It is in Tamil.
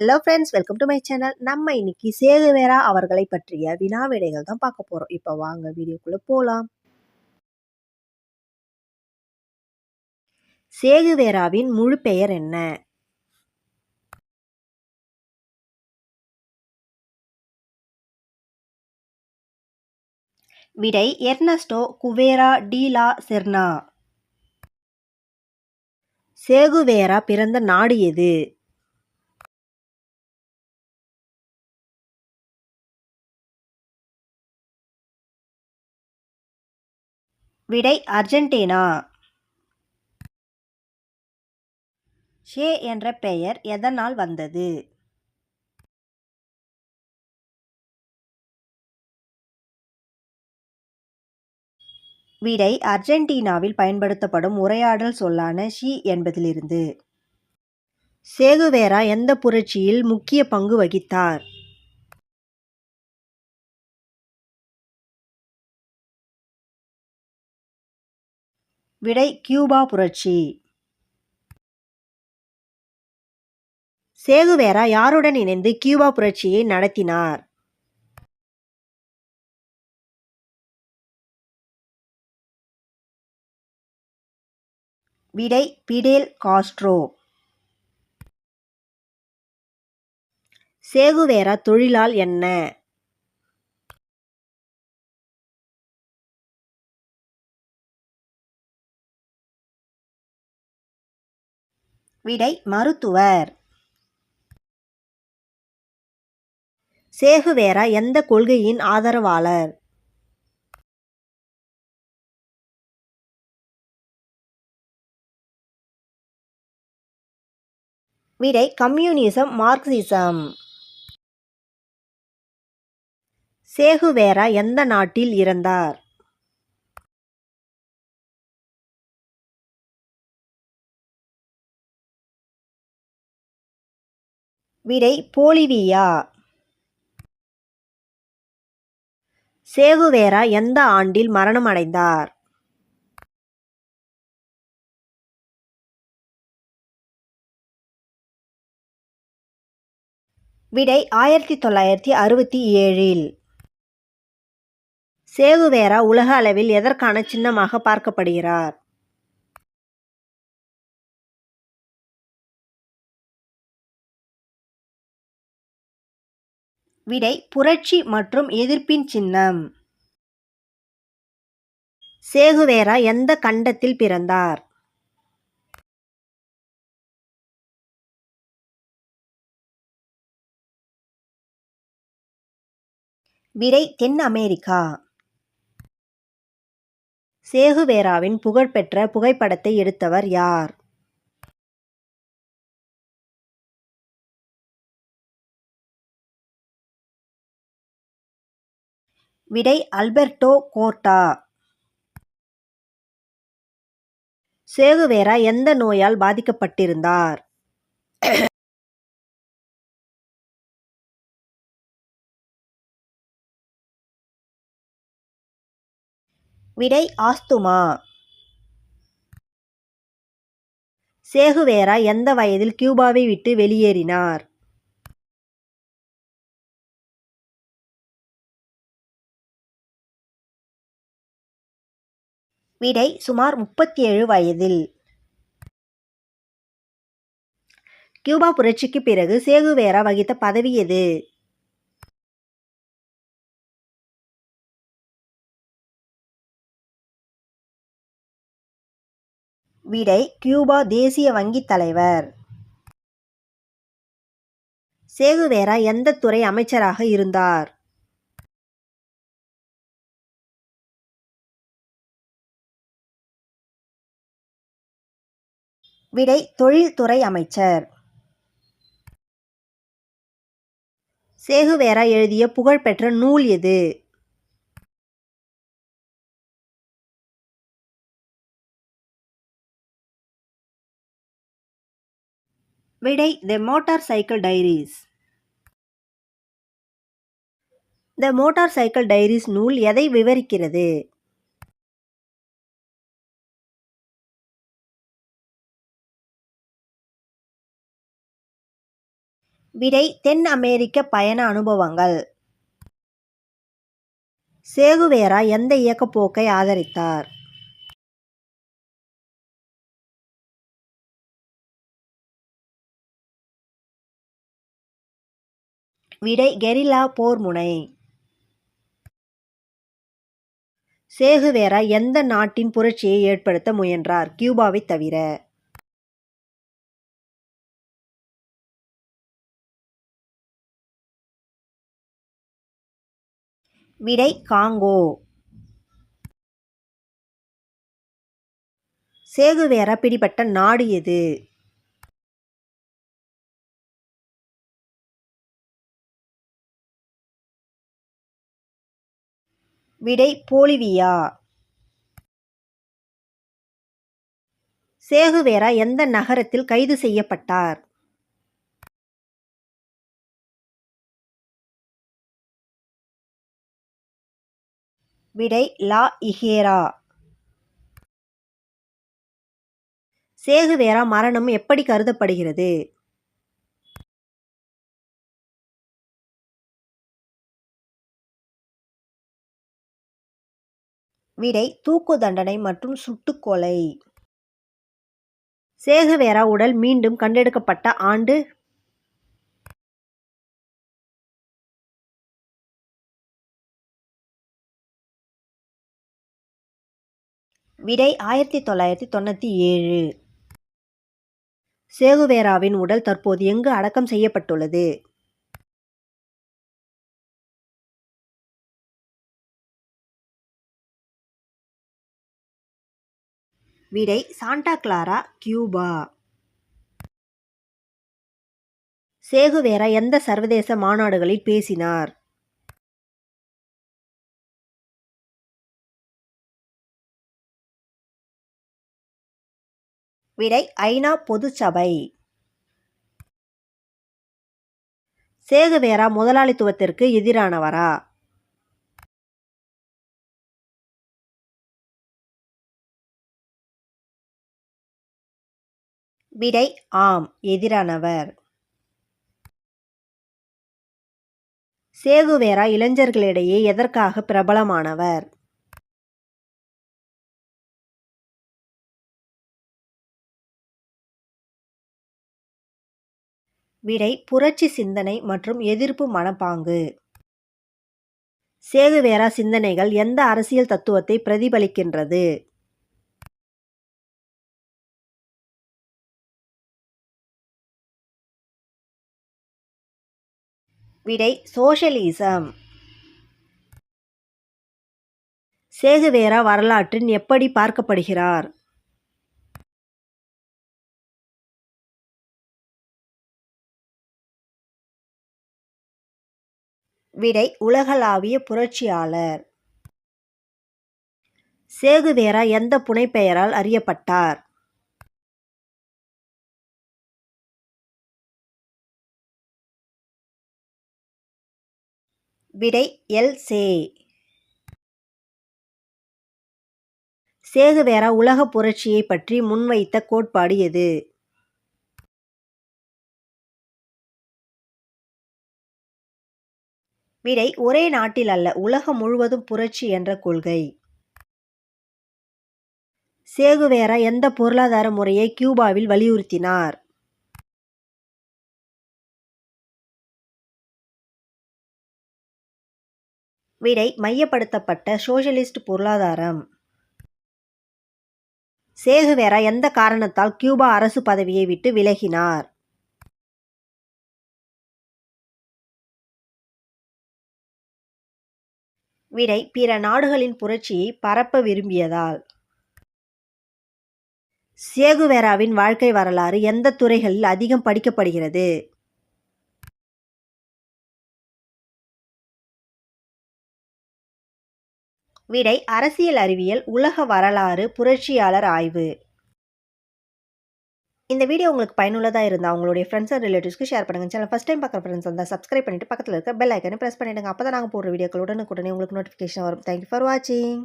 Hello friends welcome to my channel நம்ம இன்னைக்கு சேகுவேரா அவர்களை பற்றிய வினா விடைகள் தான் பார்க்க போகிறோம் இப்போ வாங்க வீடியோக்குள்ளே போகலாம் சேகுவேராவின் முழு பெயர் என்ன? விடை Ernesto Guevara de la Serna. Che Guevara பிறந்த நாடு எது? விடை அர்ஜென்டினா. ஷே என்ற பெயர் எதனால் வந்தது? விடை அர்ஜென்டினாவில் பயன்படுத்தப்படும் உரையாடல் சொல்லான ஷி என்பதிலிருந்து. சேகுவேரா எந்த புரட்சியில் முக்கிய பங்கு வகித்தார்? விடை கியூபா புரட்சி. சேகுவேரா யாருடன் இணைந்து கியூபா புரட்சியை நடத்தினார்? விடை பிடேல் காஸ்ட்ரோ. சேகுவேரா தொழிலால் என்ன? விடை மருத்துவர். சேகுவேரா எந்த கொள்கையின் ஆதரவாளர்? விடை கம்யூனிசம் மார்க்சிசம். சேகுவேரா எந்த நாட்டில் இறந்தார்? விடை போலிவியா? சேகுவேரா எந்த ஆண்டில் மரணமடைந்தார்? விடை ஆயிரத்தி தொள்ளாயிரத்தி அறுபத்தி ஏழில். சேகுவேரா உலக அளவில் எதற்கான சின்னமாக பார்க்கப்படுகிறார்? விடை புரட்சி மற்றும் எதிர்ப்பின் சின்னம். சேகுவேரா எந்த கண்டத்தில் பிறந்தார்? விடை தென் அமெரிக்கா. சேகுவேராவின் புகழ்பெற்ற புகைப்படத்தை எடுத்தவர் யார்? விடை அல்பெர்டோ கோர்டா சேகுவேரா எந்த நோயால் பாதிக்கப்பட்டிருந்தார்? விடை ஆஸ்துமா. சேகுவேரா எந்த வயதில் கியூபாவை விட்டு வெளியேறினார்? விடை சுமார் முப்பத்தி ஏழு வயதில். கியூபா புரட்சிக்கு பிறகு சேகுவேரா வகித்த பதவி எது? விடை கியூபா தேசிய வங்கி தலைவர். சேகுவேரா எந்த துறை அமைச்சராக இருந்தார்? விடை தொழில்துறை அமைச்சர். சேகுவேரா எழுதிய புகழ்பெற்ற நூல் எது? விடை the motorcycle diaries the motorcycle diaries நூல் எதை விவரிக்கிறது? விடை தென் அமெரிக்க பயண அனுபவங்கள். சேகுவேரா எந்த இயக்கப்போக்கை ஆதரித்தார்? விடை கெரில்லா போர் முனை. சேகுவேரா எந்த நாட்டின் புரட்சியை ஏற்படுத்த முயன்றார்? கியூபாவை தவிர. விடை காங்கோ. சேகுவேரா பிடிபட்ட நாடு எது? விடை போலிவியா. சேகுவேரா எந்த நகரத்தில் கைது செய்யப்பட்டார்? விடை லா இஹேரா. சேகுவேரா மரணம் எப்படி கருதப்படுகிறது? விடை தூக்கு தண்டனை மற்றும் சுட்டுக்கொலை சேகுவேரா உடல் மீண்டும் கண்டெடுக்கப்பட்ட ஆண்டு விடை ஆயிரத்தி தொள்ளாயிரத்தி தொண்ணூற்றி ஏழு. சேகுவேராவின் உடல் தற்போது எங்கு அடக்கம் செய்யப்பட்டுள்ளது? விடை சாண்டா கிளாரா கியூபா. சேகுவேரா எந்த சர்வதேச மாநாடுகளில் பேசினார்? விடை ஐநா பொதுச்சபை. சேகுவேரா முதலாளித்துவத்திற்கு எதிரானவரா? விடை ஆம் எதிரானவர். சேகுவேரா இளைஞர்களிடையே எதற்காக பிரபலமானவர்? விடை புரட்சி சிந்தனை மற்றும் எதிர்ப்பு மனப்பாங்கு. சேகுவேரா சிந்தனைகள் எந்த அரசியல் தத்துவத்தை பிரதிபலிக்கின்றது? விடை சோஷலிசம் சேகுவேரா வரலாற்றின் எப்படி பார்க்கப்படுகிறார்? விடை உலகளாவிய புரட்சியாளர். சேகுவேரா எந்த புனைப்பெயரால் அறியப்பட்டார்? விடை எல். சே. சேகுவேரா உலக புரட்சியை பற்றி முன்வைத்த கோட்பாடு எது? விடை ஒரே நாட்டில் அல்ல உலகம் முழுவதும் புரட்சி என்ற கொள்கை. சேகுவேரா எந்த பொருளாதார முறையை கியூபாவில் வலியுறுத்தினார்? விடை மையப்படுத்தப்பட்ட சோஷலிஸ்ட் பொருளாதாரம். சேகுவேரா எந்த காரணத்தால் கியூபா அரசு பதவியை விட்டு விலகினார்? விடை பிற நாடுகளின் புரட்சியை பரப்ப விரும்பியதால். சேகுவேராவின் வாழ்க்கை வரலாறு எந்த துறைகளில் அதிகம் படிக்கப்படுகிறது? விடை அரசியல் அறிவியல் உலக வரலாறு புரட்சியாளர் ஆய்வு. இந்த வீடியோ உங்களுக்கு பயனுள்ளதாக இருந்தால் உங்களுடைய ஃப்ரெண்ட்ஸ் அண்ட் ரிலேட்டிவ்ஸ்க்கு ஷேர் பண்ணுங்கள் சேனல் ஃபஸ்ட் டைம் பார்க்குற ஃப்ரெண்ட்ஸ் வந்தால் சப்ஸ்கிரைப் பண்ணிட்டு பக்கத்தில் இருக்க பெல் ஐக்கனை ப்ரெஸ் பண்ணிவிடுங்க அப்போ தான் நாங்கள் போடுற வீடியோக்கள் உடனுக்குடனே உங்களுக்கு நோட்டிஃபிகேஷன் வரும். தேங்க்யூ ஃபார் வாட்சிங்